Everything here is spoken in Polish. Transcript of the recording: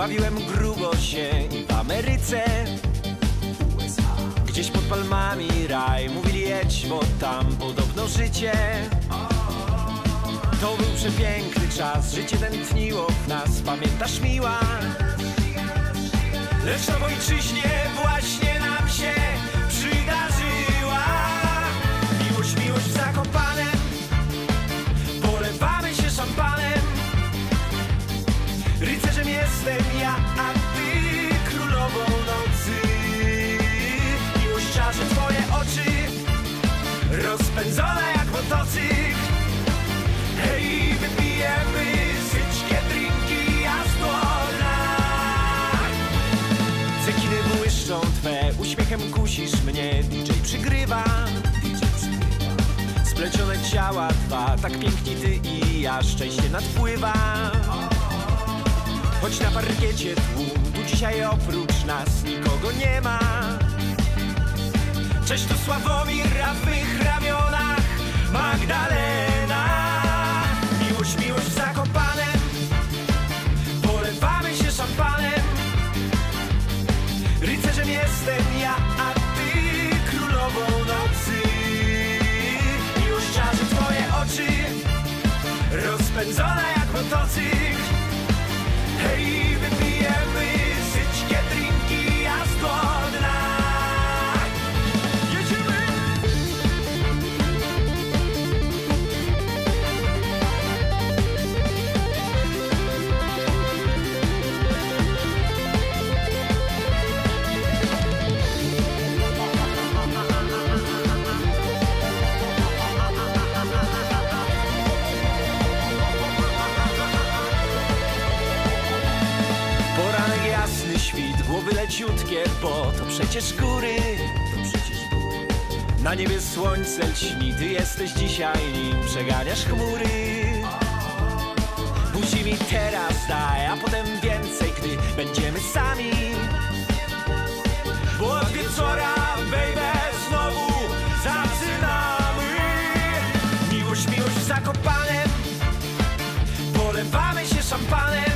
Bawiłem grubo się w Ameryce. Gdzieś pod palmami raj. Mówili jedź, bo tam podobno życie. To był przepiękny czas. Życie tętniło w nas. Pamiętasz miła? Lecz na ojczyźnie jestem ja, a ty królową nocy. Miłość czarzy twoje oczy Rozpędzone jak motocykl. Hej, wypijemy syćkie drinki jazdora Cekiny błyszczą twe, uśmiechem kusisz mnie. DJ przygrywa. Splecione ciała dwa, tak piękni ty i ja. Szczęście nadpływa Choć na parkiecie tłum, tu dzisiaj oprócz nas nikogo nie ma. Cześć tu Sławomir, a w ramionach Magdalena. Miłość, miłość w Zakopanem Polewamy się szampanem. Rycerzem jestem ja, a ty królową nocy. Miłość czarzy twoje oczy Rozpędzona jak motocykl Hej, głowy leciutkie, bo to przecież góry. Na niebie słońce lśni, ty jesteś dzisiaj nim przeganiasz chmury. Buzi mi teraz daj, a potem więcej, gdy będziemy sami. Bo od wieczora, baby, znowu zaczynamy. Miłość, miłość w Zakopanem, polewamy się szampanem.